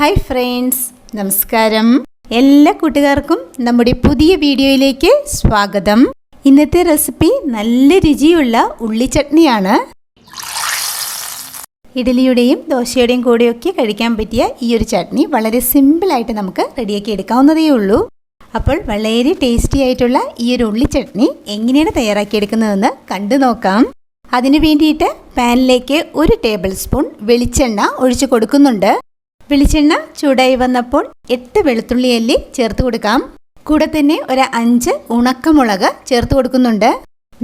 Hi friends നമസ്കാരം. എല്ലാ കൂട്ടുകാർക്കും നമ്മുടെ പുതിയ വീഡിയോയിലേക്ക് സ്വാഗതം. ഇന്നത്തെ റെസിപ്പി നല്ല രുചിയുള്ള ഉള്ളി ചട്നിയാണ്. ഇഡലിയുടെയും ദോശയുടെയും കൂടെയൊക്കെ കഴിക്കാൻ പറ്റിയ ഈ ഒരു ചട്നി വളരെ സിമ്പിളായിട്ട് നമുക്ക് റെഡിയാക്കി എടുക്കാവുന്നതേ ഉള്ളൂ. അപ്പോൾ വളരെ ടേസ്റ്റി ആയിട്ടുള്ള ഈ ഒരു ഉള്ളി ചട്നി എങ്ങനെയാണ് തയ്യാറാക്കിയെടുക്കുന്നതെന്ന് കണ്ടു നോക്കാം. അതിനു വേണ്ടിയിട്ട് പാനിലേക്ക് ഒരു ടേബിൾ സ്പൂൺ വെളിച്ചെണ്ണ ഒഴിച്ചു കൊടുക്കുന്നുണ്ട്. വെളിച്ചെണ്ണ ചൂടായി വന്നപ്പോൾ എട്ട് വെളുത്തുള്ളി അല്ലി ചേർത്ത് കൊടുക്കാം. കൂടെ തന്നെ ഒരു അഞ്ച് ഉണക്കമുളക് ചേർത്ത് കൊടുക്കുന്നുണ്ട്.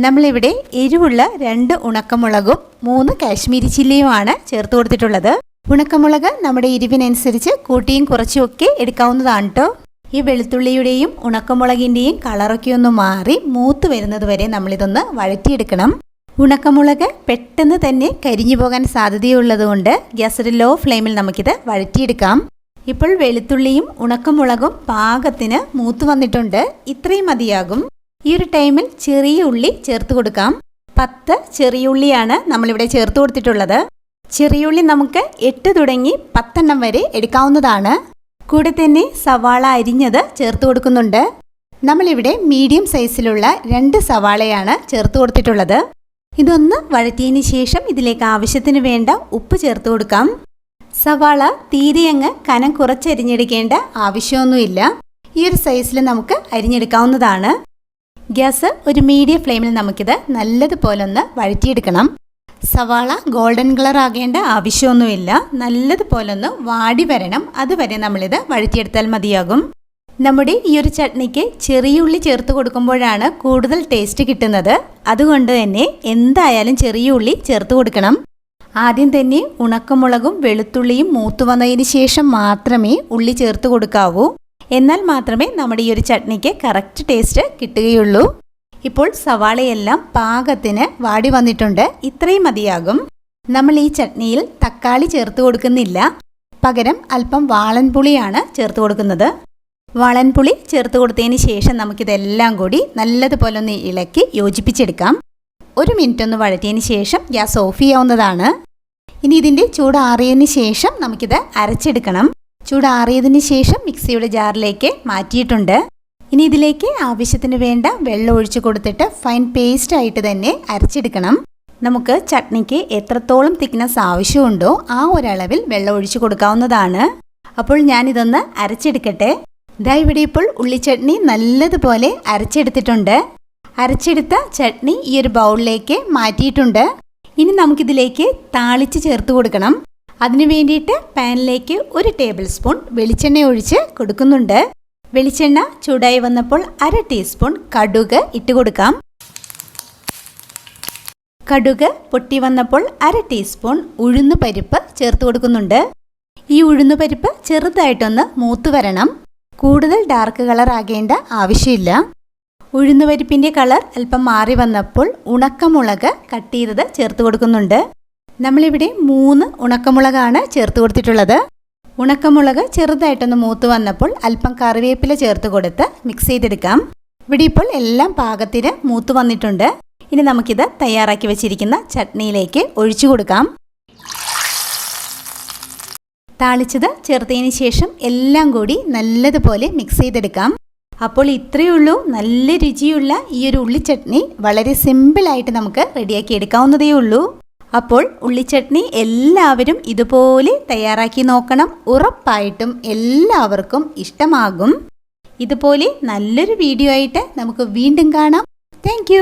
നമ്മളിവിടെ എരിവുള്ള രണ്ട് ഉണക്കമുളകും മൂന്ന് കാശ്മീരി ചില്ലിയുമാണ് ചേർത്ത് കൊടുത്തിട്ടുള്ളത്. ഉണക്കമുളക് നമ്മുടെ എരിവിനനുസരിച്ച് കൂട്ടിയും കുറച്ചും ഒക്കെ എടുക്കാവുന്നതാണ് കേട്ടോ ഈ വെളുത്തുള്ളിയുടെയും ഉണക്കമുളകിന്റെയും കളറൊക്കെ ഒന്ന് മാറി മൂത്ത് വരുന്നത് വരെ നമ്മളിതൊന്ന് വഴറ്റിയെടുക്കണം. ഉണക്കമുളക് പെട്ടെന്ന് തന്നെ കരിഞ്ഞു പോകാൻ സാധ്യതയുള്ളതുകൊണ്ട് ഗ്യാസ് ഒരു ലോ ഫ്ലെയിമിൽ നമുക്കിത് വഴറ്റിയെടുക്കാം. ഇപ്പോൾ വെളുത്തുള്ളിയും ഉണക്കമുളകും പാകത്തിന് മൂത്ത് വന്നിട്ടുണ്ട്. ഇത്രയും മതിയാകും. ഈ ഒരു ടൈമിൽ ചെറിയ ഉള്ളി ചേർത്ത് കൊടുക്കാം. പത്ത് ചെറിയ ഉള്ളിയാണ് നമ്മളിവിടെ ചേർത്ത് കൊടുത്തിട്ടുള്ളത്. ചെറിയ ഉള്ളി നമുക്ക് എട്ട് തുടങ്ങി പത്തെണ്ണം വരെ എടുക്കാവുന്നതാണ്. കൂടെ തന്നെ സവാള അരിഞ്ഞത് ചേർത്ത് കൊടുക്കുന്നുണ്ട്. നമ്മളിവിടെ മീഡിയം സൈസിലുള്ള രണ്ട് സവാളയാണ് ചേർത്ത് കൊടുത്തിട്ടുള്ളത്. ഇതൊന്ന് വഴറ്റിയതിന് ശേഷം ഇതിലേക്ക് ആവശ്യത്തിന് വേണ്ട ഉപ്പ് ചേർത്ത് കൊടുക്കാം. സവാള തീരെയങ്ങ് കനം കുറച്ചരിഞ്ഞെടുക്കേണ്ട ആവശ്യമൊന്നുമില്ല. ഈ ഒരു സൈസിൽ നമുക്ക് അരിഞ്ഞെടുക്കാവുന്നതാണ്. ഗ്യാസ് ഒരു മീഡിയം ഫ്ലെയിമിൽ നമുക്കിത് നല്ലതുപോലെ ഒന്ന് വഴറ്റിയെടുക്കണം. സവാള ഗോൾഡൻ കളർ ആകേണ്ട ആവശ്യമൊന്നുമില്ല. നല്ലതുപോലെ ഒന്ന് വാടി വരണം. അതുവരെ നമ്മളിത് വഴറ്റിയെടുത്താൽ മതിയാകും. നമ്മുടെ ഈ ഒരു ചട്നിക്ക് ചെറിയ ഉള്ളി ചേർത്ത് കൊടുക്കുമ്പോഴാണ് കൂടുതൽ ടേസ്റ്റ് കിട്ടുന്നത്. അതുകൊണ്ട് തന്നെ എന്തായാലും ചെറിയ ഉള്ളി ചേർത്ത് കൊടുക്കണം. ആദ്യം തന്നെ ഉണക്കമുളകും വെളുത്തുള്ളിയും മൂത്തു വന്നതിന് ശേഷം മാത്രമേ ഉള്ളി ചേർത്ത് കൊടുക്കാവൂ. എന്നാൽ മാത്രമേ നമ്മുടെ ഈ ഒരു ചട്നിക്ക് കറക്റ്റ് ടേസ്റ്റ് കിട്ടുകയുള്ളൂ. ഇപ്പോൾ സവാളയെല്ലാം പാകത്തിന് വാടി വന്നിട്ടുണ്ട്. ഇത്രയും മതിയാകും. നമ്മൾ ഈ ചട്നിയിൽ തക്കാളി ചേർത്ത് കൊടുക്കുന്നില്ല. പകരം അല്പം വാളൻപുളിയാണ് ചേർത്ത് കൊടുക്കുന്നത്. വാളൻപുളി ചേർത്ത് കൊടുത്തതിന് ശേഷം നമുക്കിതെല്ലാം കൂടി നല്ലതുപോലെ ഒന്ന് ഇളക്കി യോജിപ്പിച്ചെടുക്കാം. ഒരു മിനിറ്റ് ഒന്ന് വഴറ്റിയതിന് ശേഷം ഗ്യാസ് ഓഫ് ചെയ്യാവുന്നതാണ്. ഇനി ഇതിന്റെ ചൂടാറിയതിന് ശേഷം നമുക്കിത് അരച്ചെടുക്കണം. ചൂടാറിയതിന് ശേഷം മിക്സിയുടെ ജാറിലേക്ക് മാറ്റിയിട്ടുണ്ട്. ഇനി ഇതിലേക്ക് ആവശ്യത്തിന് വേണ്ട വെള്ളം ഒഴിച്ചു കൊടുത്തിട്ട് ഫൈൻ പേസ്റ്റ് ആയിട്ട് തന്നെ അരച്ചെടുക്കണം. നമുക്ക് ചട്നിക്ക് എത്രത്തോളം തിക്നെസ് ആവശ്യമുണ്ടോ ആ ഒരളവിൽ വെള്ളം ഒഴിച്ചു കൊടുക്കാവുന്നതാണ്. അപ്പോൾ ഞാനിതൊന്ന് അരച്ചെടുക്കട്ടെ. ഇതാ ഇവിടെ ഇപ്പോൾ ഉള്ളിച്ചട്നി നല്ലതുപോലെ അരച്ചെടുത്തിട്ടുണ്ട്. അരച്ചെടുത്ത ചട്നി ഈ ഒരു ബൗളിലേക്ക് മാറ്റിയിട്ടുണ്ട്. ഇനി നമുക്കിതിലേക്ക് താളിച്ച് ചേർത്ത് കൊടുക്കണം. അതിനു വേണ്ടിയിട്ട് പാനിലേക്ക് ഒരു ടേബിൾ സ്പൂൺ വെളിച്ചെണ്ണ ഒഴിച്ച് കൊടുക്കുന്നുണ്ട്. വെളിച്ചെണ്ണ ചൂടായി വന്നപ്പോൾ അര ടീസ്പൂൺ കടുക് ഇട്ട് കൊടുക്കാം. കടുക് പൊട്ടി വന്നപ്പോൾ അര ടീസ്പൂൺ ഉഴുന്ന് പരിപ്പ് ചേർത്ത് കൊടുക്കുന്നുണ്ട്. ഈ ഉഴുന്ന് പരിപ്പ് ചെറുതായിട്ടൊന്ന് മൂത്ത് വരണം. കൂടുതൽ ഡാർക്ക് കളർ ആകേണ്ട ആവശ്യമില്ല. ഉഴുന്നുപരിപ്പിന്റെ കളർ അല്പം മാറി വന്നപ്പോൾ ഉണക്കമുളക് കട്ട് ചെയ്തത് ചേർത്ത് കൊടുക്കുന്നുണ്ട്. നമ്മളിവിടെ മൂന്ന് ഉണക്കമുളകാണ് ചേർത്ത് കൊടുത്തിട്ടുള്ളത്. ഉണക്കമുളക് ചെറുതായിട്ടൊന്ന് മൂത്ത് വന്നപ്പോൾ അല്പം കറിവേപ്പില ചേർത്ത് കൊടുത്ത് മിക്സ് ചെയ്തെടുക്കാം. ഇവിടെ ഇപ്പോൾ എല്ലാം പാകത്തിന് മൂത്ത് വന്നിട്ടുണ്ട്. ഇനി നമുക്കിത് തയ്യാറാക്കി വെച്ചിരിക്കുന്ന ചട്നിയിലേക്ക് ഒഴിച്ചു കൊടുക്കാം. താളിച്ചത് ചേർത്തതിന് ശേഷം എല്ലാം കൂടി നല്ലതുപോലെ മിക്സ് ചെയ്തെടുക്കാം. അപ്പോൾ ഇത്രയേ ഉള്ളൂ. നല്ല രുചിയുള്ള ഈ ഒരു ഉള്ളിച്ചട്നി വളരെ സിമ്പിളായിട്ട് നമുക്ക് റെഡിയാക്കി എടുക്കാവുന്നതേ ഉള്ളൂ. അപ്പോൾ ഉള്ളിച്ചട്നി എല്ലാവരും ഇതുപോലെ തയ്യാറാക്കി നോക്കണം. ഉറപ്പായിട്ടും എല്ലാവർക്കും ഇഷ്ടമാകും. ഇതുപോലെ നല്ലൊരു വീഡിയോ ആയിട്ട് നമുക്ക് വീണ്ടും കാണാം. താങ്ക്